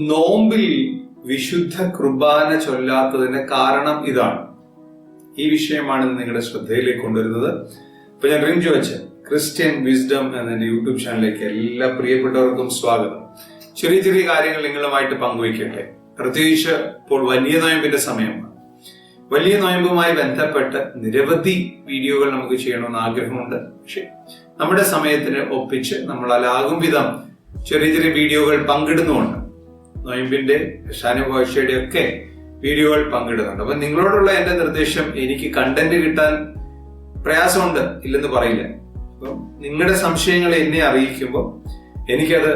നോമ്പിൽ വിശുദ്ധ കുർബാന ചൊല്ലാത്തതിന്റെ കാരണം ഇതാണ്. ഈ വിഷയമാണ് നിങ്ങളുടെ ശ്രദ്ധയിലേക്ക് കൊണ്ടുവരുന്നത്. ഇപ്പൊ ഞാൻ റിഞ്ചു വെച്ച് ക്രിസ്ത്യൻ വിസ്ഡം എന്ന യൂട്യൂബ് ചാനലിലേക്ക് എല്ലാ പ്രിയപ്പെട്ടവർക്കും സ്വാഗതം. ചെറിയ ചെറിയ കാര്യങ്ങൾ നിങ്ങളുമായിട്ട് പങ്കുവയ്ക്കട്ടെ. പ്രത്യേകിച്ച് ഇപ്പോൾ വലിയ നോയമ്പിന്റെ സമയമാണ്. വലിയ നോയമ്പുമായി ബന്ധപ്പെട്ട് നിരവധി വീഡിയോകൾ നമുക്ക് ചെയ്യണമെന്ന് ആഗ്രഹമുണ്ട്. പക്ഷെ നമ്മുടെ സമയത്തിന് ഒപ്പിച്ച് നമ്മളാലാകും വിധം ചെറിയ ചെറിയ വീഡിയോകൾ പങ്കിടുന്നുമുണ്ട്. നോയമ്പിന്റെ ഷാനുഭാഷയുടെ ഒക്കെ വീഡിയോകൾ പങ്കിടുന്നുണ്ട്. അപ്പൊ നിങ്ങളോടുള്ള എന്റെ നിർദ്ദേശം എനിക്ക് കണ്ടന്റ് കിട്ടാൻ പ്രയാസമുണ്ട് ഇല്ലെന്ന് പറയില്ല. അപ്പം നിങ്ങളുടെ സംശയങ്ങൾ എന്നെ അറിയിക്കുമ്പോൾ എനിക്കത്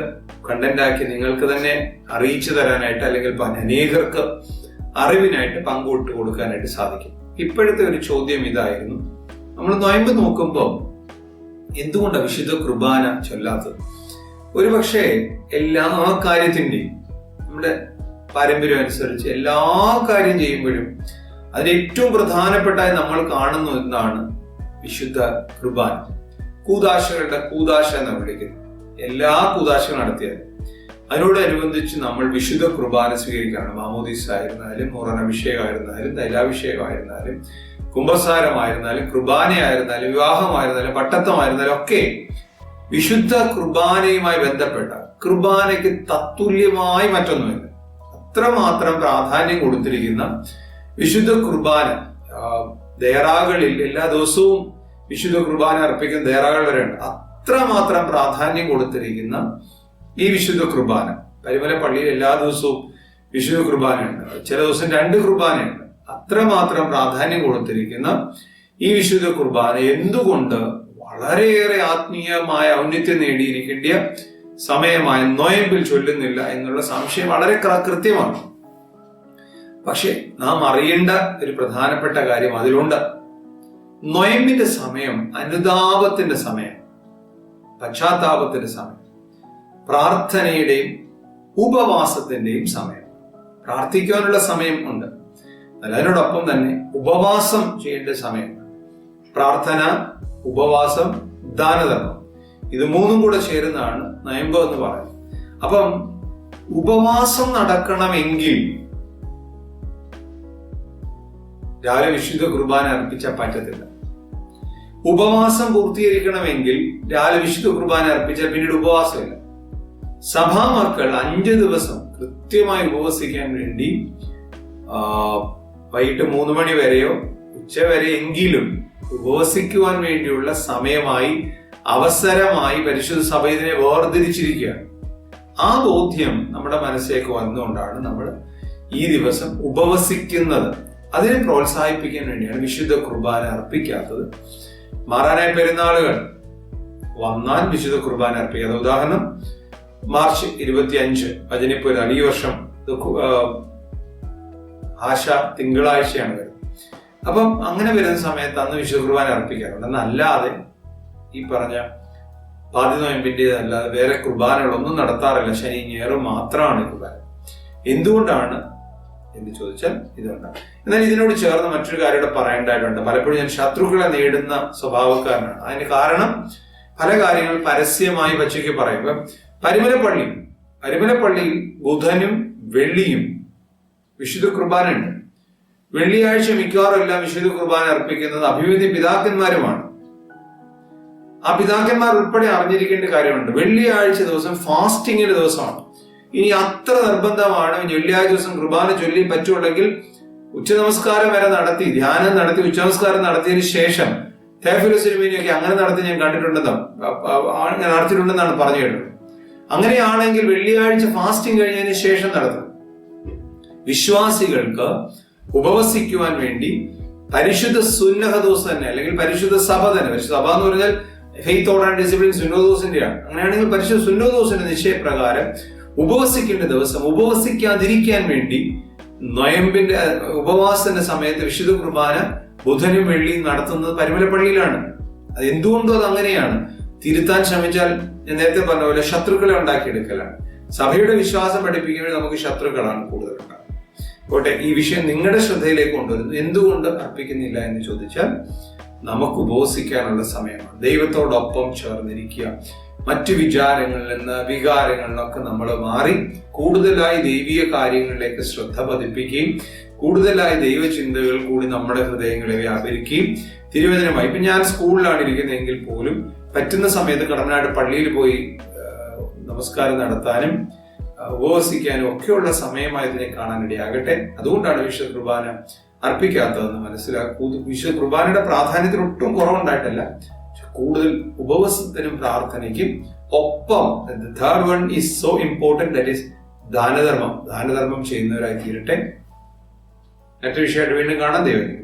കണ്ടന്റ് ആക്കി നിങ്ങൾക്ക് തന്നെ അറിയിച്ചു തരാനായിട്ട് അല്ലെങ്കിൽ അനേകർക്ക് അറിവിനായിട്ട് പങ്കുവിട്ട് കൊടുക്കാനായിട്ട് സാധിക്കും. ഇപ്പോഴത്തെ ഒരു ചോദ്യം ഇതായിരുന്നു. നമ്മൾ നൊയമ്പ് നോക്കുമ്പോൾ എന്തുകൊണ്ടാണ് വിശുദ്ധ കുർബാന ചൊല്ലാത്തത്? ഒരുപക്ഷെ എല്ലാ കാര്യത്തിന്റെയും നമ്മുടെ പാരമ്പര്യം അനുസരിച്ച് എല്ലാ കാര്യം ചെയ്യുമ്പോഴും അതിൽ ഏറ്റവും പ്രധാനപ്പെട്ടതായി നമ്മൾ കാണുന്ന ഒന്നാണ് വിശുദ്ധ കുർബാന. കൂതാശകളുടെ കൂതാശ എന്ന് വിളിക്കുന്നത്. എല്ലാ കൂതാശകളും നടത്തിയാലും അതിനോടനുബന്ധിച്ച് നമ്മൾ വിശുദ്ധ കുർബാന സ്വീകരിക്കുകയാണ്. മാമോദീസ് ആയിരുന്നാലും മുറൻ അഭിഷേകമായിരുന്നാലും തൈലാഭിഷേകമായിരുന്നാലും കുംഭസാരമായിരുന്നാലും കുർബാനയായിരുന്നാലും വിവാഹമായിരുന്നാലും പട്ടത്തമായിരുന്നാലും ഒക്കെ വിശുദ്ധ കുർബാനയുമായി ബന്ധപ്പെട്ട കുർബാനയ്ക്ക് തത്തുല്യമായി മറ്റൊന്നുമില്ല. അത്രമാത്രം പ്രാധാന്യം കൊടുത്തിരിക്കുന്ന വിശുദ്ധ കുർബാന ദേറാകളിൽ എല്ലാ ദിവസവും വിശുദ്ധ കുർബാന അർപ്പിക്കുന്ന ദേറാകൾ വരെയുണ്ട് അത്രമാത്രം പ്രാധാന്യം കൊടുത്തിരിക്കുന്ന ഈ വിശുദ്ധ കുർബാന. പരിമല പള്ളിയിൽ എല്ലാ ദിവസവും വിശുദ്ധ കുർബാന ഉണ്ട് ചില ദിവസം രണ്ട് കുർബാന ഉണ്ട് അത്രമാത്രം പ്രാധാന്യം കൊടുത്തിരിക്കുന്ന ഈ വിശുദ്ധ കുർബാന എന്തുകൊണ്ട് വളരെയേറെ ആത്മീയമായ ഔന്നത്യം നേടിയിരിക്കേണ്ട സമയമായ നോയമ്പിൽ ചൊല്ലുന്നില്ല എന്നുള്ള സംശയം വളരെ കൃത്യമാണ്. പക്ഷെ നാം അറിയേണ്ട ഒരു പ്രധാനപ്പെട്ട കാര്യം അതിലുണ്ട്. നൊയമ്പിന്റെ സമയം അനുതാപത്തിന്റെ സമയം പശ്ചാത്താപത്തിന്റെ സമയം പ്രാർത്ഥനയുടെയും ഉപവാസത്തിന്റെയും സമയം. പ്രാർത്ഥിക്കാനുള്ള സമയം ഉണ്ട്. അതിനോടൊപ്പം തന്നെ ഉപവാസം ചെയ്യേണ്ട സമയം. പ്രാർത്ഥന ഉപവാസം ദാനധർമ്മം. ഇത് മൂന്നും കൂടെ ചേരുന്നതാണ് നയമ്പ് എന്ന് പറയുന്നത്. അപ്പം ഉപവാസം നടക്കണമെങ്കിൽ രാവിലെ വിശുദ്ധ കുർബാന അർപ്പിച്ചാൽ പറ്റത്തില്ല. ഉപവാസം പൂർത്തീകരിക്കണമെങ്കിൽ രാവിലെ വിശുദ്ധ കുർബാന അർപ്പിച്ചാൽ പിന്നീട് ഉപവാസമില്ല. സഭാമക്കൾ അഞ്ച് ദിവസം കൃത്യമായി ഉപവസിക്കാൻ വേണ്ടി വൈകിട്ട് മൂന്ന് മണി വരെയോ ഉച്ച വരെ എങ്കിലും ഉപവസിക്കുവാൻ വേണ്ടിയുള്ള സമയമായി അവസരമായി പരിശുദ്ധ സഭ ഇതിനെ വേർതിരിച്ചിരിക്കുകയാണ് ആ ബോധ്യം നമ്മുടെ മനസ്സിലേക്ക് വന്നുകൊണ്ടാണ് നമ്മൾ ഈ ദിവസം ഉപവസിക്കുന്നത്. അതിനെ പ്രോത്സാഹിപ്പിക്കാൻ വേണ്ടിയാണ് വിശുദ്ധ കുർബാന അർപ്പിക്കാത്തത്. മാറാനായ പെരുന്നാളുകൾ. വന്നാൽ വിശുദ്ധ കുർബാന അർപ്പിക്കാത്ത ഉദാഹരണം മാർച്ച് ഇരുപത്തി അഞ്ച് ഭജനിപ്പുരാണ് ഈ വർഷം ആശ തിങ്കളാഴ്ചയാണ് വരുന്നത്. അപ്പം അങ്ങനെ വരുന്ന സമയത്ത് അന്ന് വിശുദ്ധ കുർബാന അർപ്പിക്കാറുണ്ട്. എന്നല്ലാതെ ഈ പറഞ്ഞ പാതി നോയമ്പിന്റെ അല്ലാതെ വേറെ കുർബാനകളൊന്നും നടത്താറില്ല. ശനി ഞായറും മാത്രമാണ് കുർബാന. എന്തുകൊണ്ടാണ് എന്ന് ചോദിച്ചാൽ ഇതുകൊണ്ടാണ് എന്നാൽ ഇതിനോട് ചേർന്ന് മറ്റൊരു കാര്യം പറയേണ്ടതായിട്ടുണ്ട്. പലപ്പോഴും ഞാൻ ശത്രുക്കളെ നേടുന്ന സ്വഭാവക്കാരനാണ്. അതിന് കാരണം പല കാര്യങ്ങൾ പരസ്യമായി പച്ചയ്ക്ക് പറയും ഇപ്പം പരിമലപ്പള്ളി പരിമലപ്പള്ളിയിൽ ബുധനും വെള്ളിയും വിശുദ്ധ കുർബാന ഉണ്ട് വെള്ളിയാഴ്ച മിക്കവാറും എല്ലാം വിശുദ്ധ കുർബാന അർപ്പിക്കുന്നത് അഭിവൃദ്ധി പിതാക്കന്മാരുമാണ്. ആ പിതാക്കന്മാർ ഉൾപ്പെടെ അറിഞ്ഞിരിക്കേണ്ട കാര്യമുണ്ട്. വെള്ളിയാഴ്ച ദിവസം ഫാസ്റ്റിങ്ങിന്റെ ദിവസമാണ്. ഇനി അത്ര നിർബന്ധമാണ് വെള്ളിയാഴ്ച ദിവസം കുർബാന ചൊല്ലി പറ്റുള്ളെങ്കിൽ ഉച്ച നമസ്കാരം വരെ നടത്തി ധ്യാനം നടത്തി ഉച്ച നമസ്കാരം നടത്തിയതിനു ശേഷം തേഫില സിനിമയൊക്കെ അങ്ങനെ നടത്തി ഞാൻ കണ്ടിട്ടുണ്ടെന്നും ഞാൻ നടത്തിയിട്ടുണ്ടെന്നാണ് പറഞ്ഞു കേട്ടത്. അങ്ങനെയാണെങ്കിൽ വെള്ളിയാഴ്ച ഫാസ്റ്റിംഗ് കഴിഞ്ഞതിന് ശേഷം നടത്തും. വിശ്വാസികൾക്ക് ഉപവസിക്കുവാൻ വേണ്ടി പരിശുദ്ധ സുന്നഹ ദിവസം തന്നെ അല്ലെങ്കിൽ പരിശുദ്ധ സഭ തന്നെ. പരിശുദ്ധ സഭ എന്ന് പറഞ്ഞാൽ ഫെയ്ത്ത് ഓർഡർ ആൻഡ് ഡിസിപ്ലിൻ സുന്നോദോസിന്റെയാണ് അങ്ങനെയാണെങ്കിൽ പരിശുദ്ധ സുന്നോദോസിന്റെ നിശ്ചയപ്രകാരം ഉപവസിക്കേണ്ട ദിവസം ഉപവസിക്കാതിരിക്കാൻ വേണ്ടി നൊയമ്പിന്റെ ഉപവാസത്തിന്റെ സമയത്ത് വിശുദ്ധ കുർബാന ബുധനും വെള്ളിയും നടത്തുന്നത് പരിമലപ്പള്ളിയിലാണ്. അത് എന്തുകൊണ്ടും അത് അങ്ങനെയാണ്. തിരുത്താൻ ശ്രമിച്ചാൽ ഞാൻ നേരത്തെ പറഞ്ഞ പോലെ ശത്രുക്കളെ ഉണ്ടാക്കിയെടുക്കലാണ്. സഭയുടെ വിശ്വാസം പഠിപ്പിക്കുമ്പോൾ നമുക്ക് ശത്രുക്കളാണ് കൂടുതൽ ഉണ്ടാകുന്നത് പോട്ടെ ഈ വിഷയം നിങ്ങളുടെ ശ്രദ്ധയിലേക്ക് കൊണ്ടുവരുന്നു. എന്തുകൊണ്ട് അർപ്പിക്കുന്നില്ല എന്ന് ചോദിച്ചാൽ നമുക്ക് ഉപവസിക്കാനുള്ള സമയമാണ്. ദൈവത്തോടൊപ്പം ചേർന്നിരിക്കുക. മറ്റു വിചാരങ്ങളിൽ നിന്ന് വികാരങ്ങളിലൊക്കെ നമ്മൾ മാറി കൂടുതലായി ദൈവീയ കാര്യങ്ങളിലേക്ക് ശ്രദ്ധ പതിപ്പിക്കുകയും കൂടുതലായി ദൈവചിന്തകൾ കൂടി നമ്മുടെ ഹൃദയങ്ങളെ വ്യാപരിക്കുകയും തിരുവചനമായി. ഇപ്പൊ ഞാൻ സ്കൂളിലാണ് ഇരിക്കുന്നതെങ്കിൽ പോലും പറ്റുന്ന സമയത്ത് കടമനാട് പള്ളിയിൽ പോയി നമസ്കാരം നടത്താനും ഉപവസിക്കാനും ഒക്കെയുള്ള സമയമായി ഇതിനെ കാണാൻ ഇടയാകട്ടെ അതുകൊണ്ടാണ് വിശുദ്ധ കുർബാന അർപ്പിക്കാത്തതെന്ന് മനസ്സിലാക്കൂ. വിശുദ്ധ കുർബാനയുടെ പ്രാധാന്യത്തിന് ഒട്ടും കുറവുണ്ടായിട്ടല്ല. കൂടുതൽ ഉപവസത്തിനും പ്രാർത്ഥനയ്ക്കും ഒപ്പം third one is so important that is ദാനധർമ്മം. ദാനധർമ്മം ചെയ്യുന്നവരായി തീരട്ടെ മറ്റു വിഷയമായിട്ട് വീണ്ടും കാണാൻ ദൈവം